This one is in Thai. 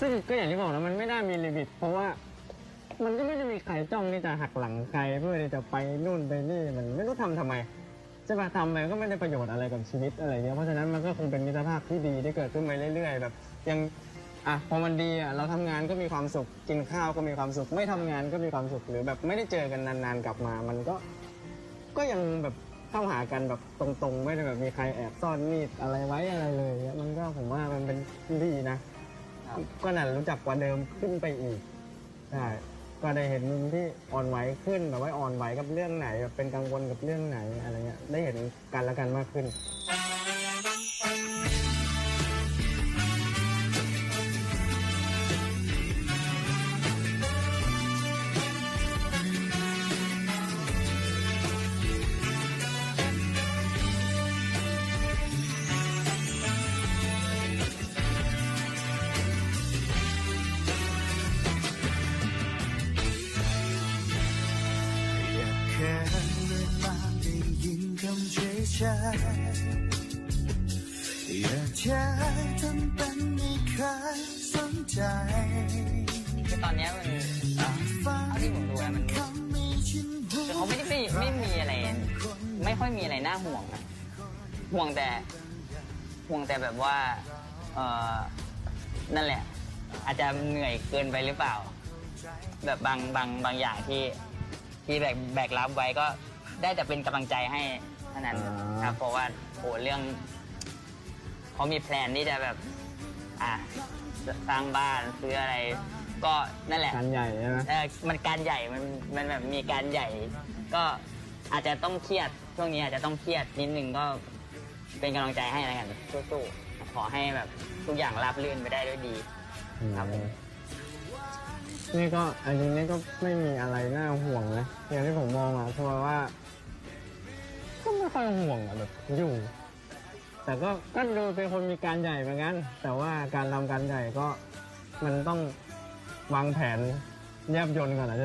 ซึ่งก็อย่างที่บอกนะมันไม่ได้มีลิมิต เพราะว่า มันก็ไม่ได้มีใครจ้องที่จะหักหลังใครเพื่อที่จะไปนู่นไปนี่มันไม่รู้ทำทำไมใช่ปทำไปก็ไม่ได้ประโยชน์อะไรกับชีวิตอะไรเงี้ยเพราะฉะนั้นมันก็คงเป็นมิตรภาพที่ดีที่เกิดขึ้นไปเรื่อย ๆ แบบยังอะพอมันดีอะเราทำงานก็มีความสุขกินข้าวก็มีความสุข ไม่ทำงานก็มีความสุขหรือแบบไม่ได้เจอกันนานๆกลับมา มันก็ ก็ยังแบบเข้าหากันแบบตรงๆ ไม่ได้แบบมีใครแอบซ่อนมีดอะไรไว้อะไรเลยเงี้ยมันก็ผมว่ามันเป็นดีนะ ก็น่ารู้จักกว่าเดิมขึ้นไปอีกใช่ก็ได้เห็นมุมที่อ่อนไหวขึ้นแบบว่าอ่อนไหวกับเรื่องไหนแบบเป็นกังวลกับเรื่องไหนอะไรเงี้ยได้เห็นกันและกันมากขึ้น อยากแค่เวลาได้ยินคำเฉยชอยากแค่ทำเป็นไม่เคยสนใจคือตอนเนี้ยมันเท่าที่ผมดูอะมันคำไม่ชินหูคือเขาไม่ได้ไม่ไม่มีอะไร ไม่ค่อยมีอะไรน่าห่วงอะห่วงแต่ห่วงแต่แบบว่าเออนั่นแหละ อาจจะเหนื่อยเกินไปหรือเปล่า แบบบางบางบางอย่างที่ ที่แบกแบกรับไว้ก็ได้แต่เป็นกำลังใจให้เท่านั้นอ่า ครับเพราะว่าโหเรื่องเขามีแพลนที่จะแบบ อะสร้างบ้านซื้ออะไร ก็นั่นแหละการใหญ่ใช่ไหม เออมันการใหญ่ มัน มันแบบมีการใหญ่ ก็อาจจะต้องเครียด ช่วงนี้อาจจะต้องเครียดนิดนึงก็เป็นกำลังใจให้แล้วกันสู้ๆ ขอให้แบบทุกอย่างราบรื่นไปได้ด้วยดี ครับผม นี่ก็อันนี้นี่ก็ไม่มีอะไรน่าห่วงนะอย่างที่ผมมองอะคือว่า ก็ไม่ค่อยห่วงอะแบบอยู่ แต่ก็ก็ดูเป็นคนมีการใหญ่เหมือนกันแต่ว่าการทำการใหญ่ก็มันต้องวางแผนแยบยนต์ก่อนนะใช่ไหม